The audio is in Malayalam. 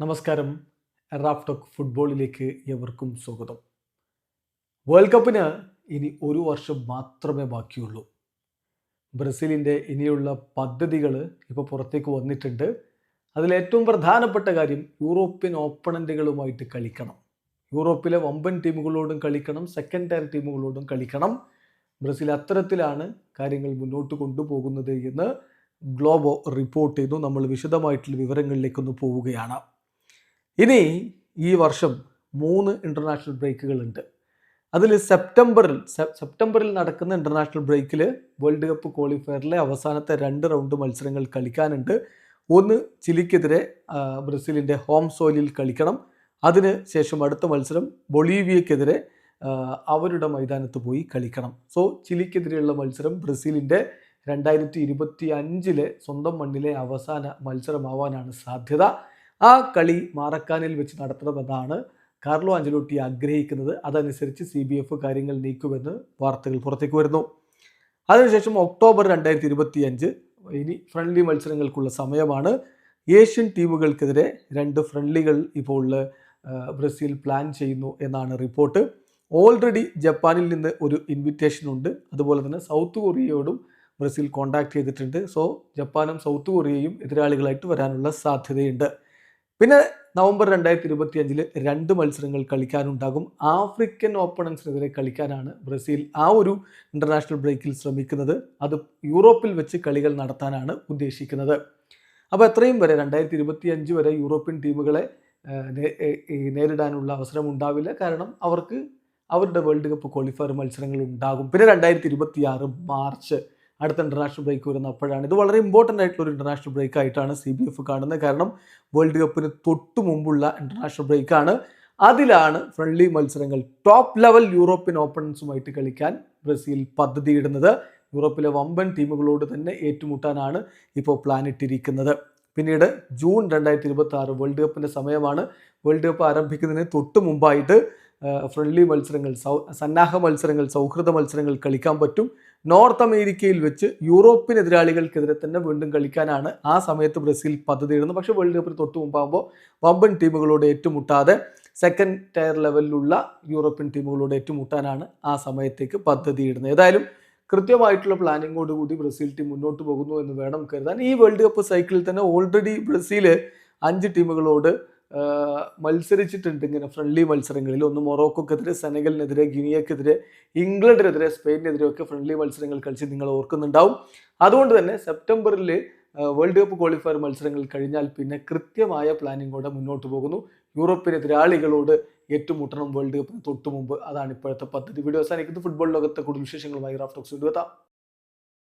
നമസ്കാരം. റാഫ് ടോക്ക് ഫുട്ബോളിലേക്ക് എവർക്കും സ്വാഗതം. വേൾഡ് കപ്പിന് ഇനി ഒരു വർഷം മാത്രമേ ബാക്കിയുള്ളൂ. ബ്രസീലിന്റെ ഇനിയുള്ള പദ്ധതികൾ ഇപ്പോൾ പുറത്തേക്ക് വന്നിട്ടുണ്ട്. അതിലേറ്റവും പ്രധാനപ്പെട്ട കാര്യം യൂറോപ്യൻ ഓപ്പണന്റുകളുമായിട്ട് കളിക്കണം. യൂറോപ്പിലെ വമ്പൻ ടീമുകളോടും കളിക്കണം സെക്കൻഡ് ടയർ ടീമുകളോടും കളിക്കണം. ബ്രസീൽ അത്തരത്തിലാണ് കാര്യങ്ങൾ മുന്നോട്ട് കൊണ്ടുപോകുന്നത് എന്ന് ഗ്ലോബോ റിപ്പോർട്ട് ചെയ്തു നമ്മൾ വിശദമായിട്ടുള്ള വിവരങ്ങളിലേക്കൊന്ന് പോവുകയാണ്. ഇനി ഈ വർഷം മൂന്ന് ഇന്റർനാഷണൽ ബ്രേക്കുകളുണ്ട് അതിൽ സെപ്റ്റംബറിൽ സെപ്റ്റംബറിൽ നടക്കുന്ന ഇന്റർനാഷണൽ ബ്രേക്കിൽ വേൾഡ് കപ്പ് ക്വാളിഫയറിലെ അവസാനത്തെ രണ്ട് റൗണ്ട് മത്സരങ്ങൾ കളിക്കാനുണ്ട്. ഒന്ന് ചിലിക്കെതിരെ ബ്രസീലിന്റെ ഹോം സോയിലിൽ കളിക്കണം. അതിന് ശേഷം അടുത്ത മത്സരം ബൊളീവിയക്കെതിരെ അവരുടെ മൈതാനത്ത് പോയി കളിക്കണം. സോ ചിലിക്കെതിരെയുള്ള മത്സരം ബ്രസീലിന്റെ രണ്ടായിരത്തി ഇരുപത്തി അഞ്ചിലെ സ്വന്തം മണ്ണിലെ അവസാന മത്സരമാവാനാണ് സാധ്യത. ആ കളി മാറക്കാനിൽ വെച്ച് നടത്തണമെന്നാണ് കാർലോ അഞ്ചലോട്ടി ആഗ്രഹിക്കുന്നത്. അതനുസരിച്ച് സി ബി എഫ് കാര്യങ്ങൾ നീക്കുമെന്ന് വാർത്തകൾ പുറത്തേക്ക് വരുന്നു. അതിനുശേഷം ഒക്ടോബർ രണ്ടായിരത്തി ഇരുപത്തി അഞ്ച് ഇനി ഫ്രണ്ട്ലി മത്സരങ്ങൾക്കുള്ള സമയമാണ്. ഏഷ്യൻ ടീമുകൾക്കെതിരെ രണ്ട് ഫ്രണ്ട്ലികൾ ഇപ്പോൾ ബ്രസീൽ പ്ലാൻ ചെയ്യുന്നു എന്നാണ് റിപ്പോർട്ട്. ഓൾറെഡി ജപ്പാനിൽ നിന്ന് ഒരു ഇൻവിറ്റേഷൻ ഉണ്ട്. അതുപോലെ തന്നെ സൗത്ത് കൊറിയയോടും ബ്രസീൽ കോൺടാക്ട് ചെയ്തിട്ടുണ്ട്. സോ ജപ്പാനും സൗത്ത് കൊറിയയും എതിരാളികളായിട്ട് വരാനുള്ള സാധ്യതയുണ്ട്. പിന്നെ നവംബർ രണ്ടായിരത്തി ഇരുപത്തി അഞ്ചിൽ രണ്ട് മത്സരങ്ങൾ കളിക്കാനുണ്ടാകും. ആഫ്രിക്കൻ ഓപ്പണൻസിനെതിരെ കളിക്കാനാണ് ബ്രസീൽ ആ ഒരു ഇന്റർനാഷണൽ ബ്രേക്കിൽ ശ്രമിക്കുന്നത്. അത് യൂറോപ്പിൽ വെച്ച് കളികൾ നടത്താനാണ് ഉദ്ദേശിക്കുന്നത്. അപ്പോൾ എത്രയും വരെ രണ്ടായിരത്തി ഇരുപത്തി അഞ്ച് വരെ യൂറോപ്യൻ ടീമുകളെ നേരിടാനുള്ള അവസരം ഉണ്ടാവില്ല. കാരണം അവർക്ക് അവരുടെ വേൾഡ് കപ്പ് ക്വാളിഫയർ മത്സരങ്ങൾ ഉണ്ടാകും. പിന്നെ രണ്ടായിരത്തി ഇരുപത്തി മാർച്ച് അടുത്ത ഇന്റർനാഷണൽ ബ്രേക്ക് വരുന്ന അപ്പോഴാണ് ഇത് വളരെ ഇമ്പോർട്ടന്റ് ആയിട്ടുള്ള ഒരു ഇന്റർനാഷണൽ ബ്രേക്ക് ആയിട്ടാണ് സി ബി എഫ് കാണുന്നത്. കാരണം വേൾഡ് കപ്പിന് തൊട്ട് മുമ്പുള്ള ഇന്റർനാഷണൽ ബ്രേക്കാണ് അതിലാണ് ഫ്രണ്ട്ലി മത്സരങ്ങൾ ടോപ്പ് ലെവൽ യൂറോപ്യൻ ഓപ്പണൻസുമായിട്ട് കളിക്കാൻ ബ്രസീൽ പദ്ധതിയിടുന്നത്. യൂറോപ്പിലെ വമ്പൻ ടീമുകളോട് തന്നെ ഏറ്റുമുട്ടാനാണ് ഇപ്പോൾ പ്ലാൻ ഇട്ടിരിക്കുന്നത്. പിന്നീട് ജൂൺ രണ്ടായിരത്തി ഇരുപത്തി ആറ് വേൾഡ് കപ്പിന്റെ സമയമാണ്. വേൾഡ് കപ്പ് ആരംഭിക്കുന്നതിന് തൊട്ട് മുമ്പായിട്ട് ഫ്രണ്ട്ലി മത്സരങ്ങൾ സൗ സന്നാഹ മത്സരങ്ങൾ സൗഹൃദ മത്സരങ്ങൾ കളിക്കാൻ പറ്റും. നോർത്ത് അമേരിക്കയിൽ വെച്ച് യൂറോപ്യൻ എതിരാളികൾക്കെതിരെ തന്നെ വീണ്ടും കളിക്കാനാണ് ആ സമയത്ത് ബ്രസീൽ പദ്ധതിയിടുന്നത് പക്ഷേ വേൾഡ് കപ്പിന് തൊട്ടു മുമ്പാകുമ്പോൾ വമ്പൻ ടീമുകളോട് ഏറ്റുമുട്ടാതെ സെക്കൻഡ് ടയർ ലെവലിലുള്ള യൂറോപ്യൻ ടീമുകളോട് ഏറ്റുമുട്ടാനാണ് ആ സമയത്തേക്ക് പദ്ധതിയിടുന്നത് ഏതായാലും കൃത്യമായിട്ടുള്ള പ്ലാനിങ്ങോട് കൂടി ബ്രസീൽ ടീം മുന്നോട്ട് പോകുന്നു എന്ന് വേണം കരുതാൻ. ഈ വേൾഡ് കപ്പ് സൈക്കിളിൽ തന്നെ ഓൾറെഡി ബ്രസീൽ അഞ്ച് ടീമുകളോട് മത്സരിച്ചിട്ടുണ്ട് ഇങ്ങനെ ഫ്രണ്ട്ലി മത്സരങ്ങളിൽ. ഒന്ന് മൊറോക്കോക്കെതിരെ സെനഗലിനെതിരെ ഗിനിയക്കെതിരെ ഇംഗ്ലണ്ടിനെതിരെ സ്പെയിനിനെതിരെ ഒക്കെ ഫ്രണ്ട്ലി മത്സരങ്ങൾ കളിച്ച് നിങ്ങൾ ഓർക്കുന്നുണ്ടാവും. അതുകൊണ്ട് തന്നെ സെപ്റ്റംബറിൽ വേൾഡ് കപ്പ് ക്വാളിഫയർ മത്സരങ്ങൾ കഴിഞ്ഞാൽ പിന്നെ കൃത്യമായ പ്ലാനിങ്ങോടെ മുന്നോട്ട് പോകുന്നു. യൂറോപ്യൻ എതിരാളികളോട് ഏറ്റുമുട്ടണം വേൾഡ് കപ്പിന് തൊട്ട് മുമ്പ് അതാണ് ഇപ്പോഴത്തെ പദ്ധതി. വീഡിയോ അവസാനിക്കുന്നത് ഫുട്ബോൾ ലോകത്തെ കൂടുതൽ വിശേഷങ്ങളുമായി റാഫ്റ്റോക്സ് വീണ്ടും എത്താം.